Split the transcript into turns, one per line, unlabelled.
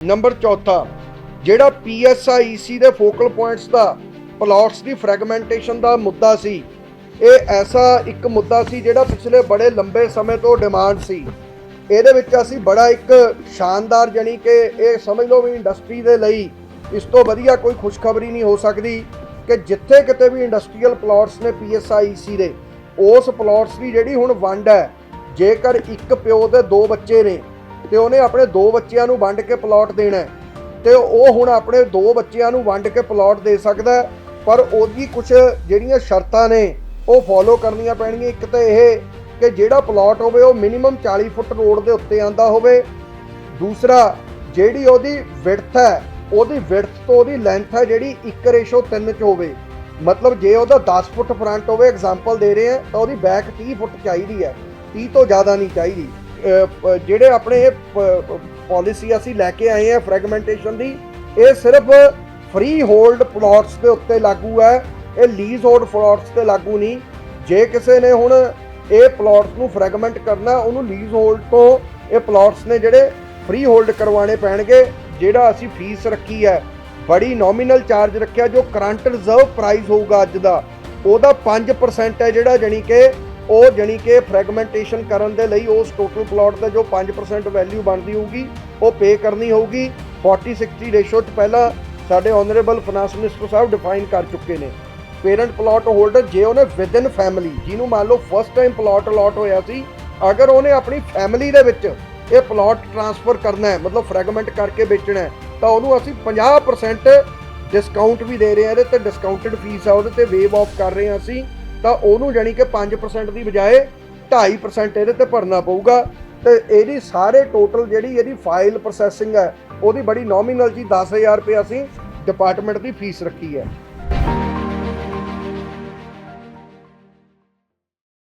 Number ਚੌਥਾ, ਜਿਹੜਾ PSIC ਦੇ ਫੋਕਲ ਪੁਆਇੰਟਸ ਦਾ ਪਲਾਟਸ ਦੀ ਫਰੈਗਮੈਂਟੇਸ਼ਨ ਦਾ ਮੁੱਦਾ ਸੀ। ਇਹ ਐਸਾ ਇੱਕ ਮੁੱਦਾ ਸੀ ਜਿਹੜਾ ਪਿਛਲੇ ਬੜੇ ਲੰਬੇ ਸਮੇਂ ਤੋਂ ਡਿਮਾਂਡ ਸੀ। ਇਹਦੇ ਵਿੱਚ ਅਸੀਂ ਬੜਾ ਇੱਕ ਸ਼ਾਨਦਾਰ ਜਾਨੀ ਕਿ ਇਹ ਸਮਝ ਲਓ ਵੀ ਇੰਡਸਟਰੀ ਦੇ ਲਈ ਇਸ ਤੋਂ ਵਧੀਆ ਕੋਈ ਖੁਸ਼ਖਬਰੀ ਨਹੀਂ ਹੋ ਸਕਦੀ ਕਿ ਜਿੱਥੇ ਕਿਤੇ ਵੀ ਇੰਡਸਟਰੀਅਲ ਪਲਾਟਸ ਨੇ ਪੀਐਸਆਈਸੀ ਦੇ, ਉਸ ਪਲਾਟਸ ਦੀ ਜਿਹੜੀ ਹੁਣ ਵੰਡ ਹੈ, ਜੇਕਰ ਇੱਕ ਪਿਓ ਦੇ ਦੋ ਬੱਚੇ ਨੇ ਤੇ ਉਹਨੇ ਆਪਣੇ ਦੋ ਬੱਚਿਆਂ ਨੂੰ ਵੰਡ ਕੇ ਪਲਾਟ ਦੇਣਾ ਹੈ, ਤੇ ਉਹ ਹੁਣ ਆਪਣੇ ਦੋ ਬੱਚਿਆਂ ਨੂੰ ਵੰਡ ਕੇ ਪਲਾਟ ਦੇ ਸਕਦਾ ਪਰ ਉਹਦੀ ਕੁਝ ਜਿਹੜੀਆਂ ਸ਼ਰਤਾਂ ਨੇ ਉਹ ਫੋਲੋ ਕਰਨੀਆਂ ਪੈਣਗੀਆਂ। ਇੱਕ ਤਾਂ ਇਹ ਕਿ ਜਿਹੜਾ ਪਲਾਟ ਹੋਵੇ ਉਹ ਮਿਨੀਮਮ 40 ਫੁੱਟ ਰੋਡ ਦੇ ਉੱਤੇ ਆਂਦਾ ਹੋਵੇ। ਦੂਸਰਾ ਜਿਹੜੀ ਉਹਦੀ ਵਿਡਥ ਹੈ ਉਹਦੀ ਵਿਡਥ ਤੋਂ ਉਹਦੀ ਲੈਂਥ ਹੈ ਜਿਹੜੀ 1:3 ਚ ਹੋਵੇ। ਮਤਲਬ ਜੇ ਉਹਦਾ 10 ਫੁੱਟ ਫਰੰਟ ਹੋਵੇ ਐਗਜ਼ਾਮਪਲ ਦੇ ਰਹੇ ਆ ਤਾਂ ਉਹਦੀ ਬੈਕ 30 ਫੁੱਟ ਚਾਹੀਦੀ ਹੈ। 30 ਤੋਂ ਜ਼ਿਆਦਾ ਨਹੀਂ ਚਾਹੀਦੀ। ਜਿਹੜੇ ਆਪਣੇ ਇਹ ਪਾਲਿਸੀ ਅਸੀਂ ਲੈ ਕੇ ਆਏ ਆ ਫਰੈਗਮੈਂਟੇਸ਼ਨ ਦੀ, ਇਹ ਸਿਰਫ ਫ੍ਰੀ ਹੋਲਡ ਪਲਾਟਸ ਦੇ ਉੱਤੇ ਲਾਗੂ ਹੈ, ਇਹ ਲੀਜ਼ ਹੋਲਡ ਪਲਾਟਸ ਤੇ ਲਾਗੂ ਨਹੀਂ। ਜੇ ਕਿਸੇ ਨੇ ਹੁਣ ਇਹ ਪਲਾਟਸ ਨੂੰ ਫਰੈਗਮੈਂਟ ਕਰਨਾ, ਉਹਨੂੰ ਲੀਜ਼ ਹੋਲਡ ਤੋਂ ਇਹ ਪਲਾਟਸ ਨੇ ਜਿਹੜੇ ਫ੍ਰੀ ਹੋਲਡ ਕਰਵਾਉਣੇ ਪੈਣਗੇ, ਜਿਹੜਾ ਅਸੀਂ ਫੀਸ ਰੱਖੀ ਹੈ। ਬੜੀ ਨੋਮੀਨਲ ਚਾਰਜ ਰੱਖਿਆ, ਜੋ ਕਰੰਟ ਰਿਜ਼ਰਵ ਪ੍ਰਾਈਸ ਹੋਊਗਾ ਅੱਜ ਦਾ, ਉਹਦਾ 5% ਹੈ ਜਿਹੜਾ ਜਾਨੀ ਕਿ ਉਹ ਜਾਨੀ ਕਿ ਫਰੈਗਮੈਂਟੇਸ਼ਨ ਕਰਨ ਦੇ ਲਈ ਉਸ ਟੋਟਲ ਪਲਾਟ ਦਾ ਜੋ 5% ਵੈਲਿਊ ਬਣਦੀ ਹੋਊਗੀ, ਉਹ ਪੇ ਕਰਨੀ ਹੋਊਗੀ। 40 60 ਰੇਸ਼ੋ ਚ ਪਹਿਲਾਂ ਸਾਡੇ ਆਨਰੇਬਲ ਫਾਈਨਾਂਸ ਮਿਨਿਸਟਰ ਸਾਹਿਬ ਡਿਫਾਈਨ ਕਰ ਚੁੱਕੇ ਨੇ। ਪੇਰੈਂਟ ਪਲਾਟ ਹੋਲਡਰ ਜੇ ਉਹਨੇ ਵਿਦਨ ਫੈਮਿਲੀ ਜਿਹਨੂੰ ਮੰਨ ਲਓ ਫਸਟ ਟਾਈਮ ਪਲਾਟ ਅਲਾਟ ਹੋਇਆ ਸੀ, ਅਗਰ ਉਹਨੇ ਆਪਣੀ ਫੈਮਿਲੀ ਦੇ ਵਿੱਚ ਇਹ ਪਲਾਟ ਟ੍ਰਾਂਸਫਰ ਕਰਨਾ ਹੈ, ਮਤਲਬ ਫਰੈਗਮੈਂਟ ਕਰਕੇ ਵੇਚਣਾ ਹੈ, ਤਾਂ ਉਹਨੂੰ ਅਸੀਂ 50% ਡਿਸਕਾਊਂਟ ਵੀ ਦੇ ਰਹੇ ਹਾਂ। ਇਹਦੇ ਤੇ ਡਿਸਕਾਊਂਟਡ ਫੀਸ ਆ, ਉਹਦੇ ਤੇ ਵੇਵ ਆਫ ਕਰ ਰਹੇ ਹਾਂ ਅਸੀਂ। ਤਾਂ ਉਹਨੂੰ ਜਾਨੀ ਕਿ 5% ਦੀ ਬਜਾਏ 2.5% ਇਹਦੇ ਤੇ ਭਰਨਾ ਪਊਗਾ। ਤੇ ਇਹਦੀ ਸਾਰੇ ਟੋਟਲ ਜਿਹੜੀ ਇਹਦੀ ਫਾਈਲ ਪ੍ਰੋਸੈਸਿੰਗ ਹੈ, ਉਹਦੀ ਬੜੀ ਨੋਮੀਨਲ ਜੀ 10000 ਰੁਪਏ ਅਸੀਂ ਡਿਪਾਰਟਮੈਂਟ ਦੀ ਫੀਸ ਰੱਖੀ ਹੈ।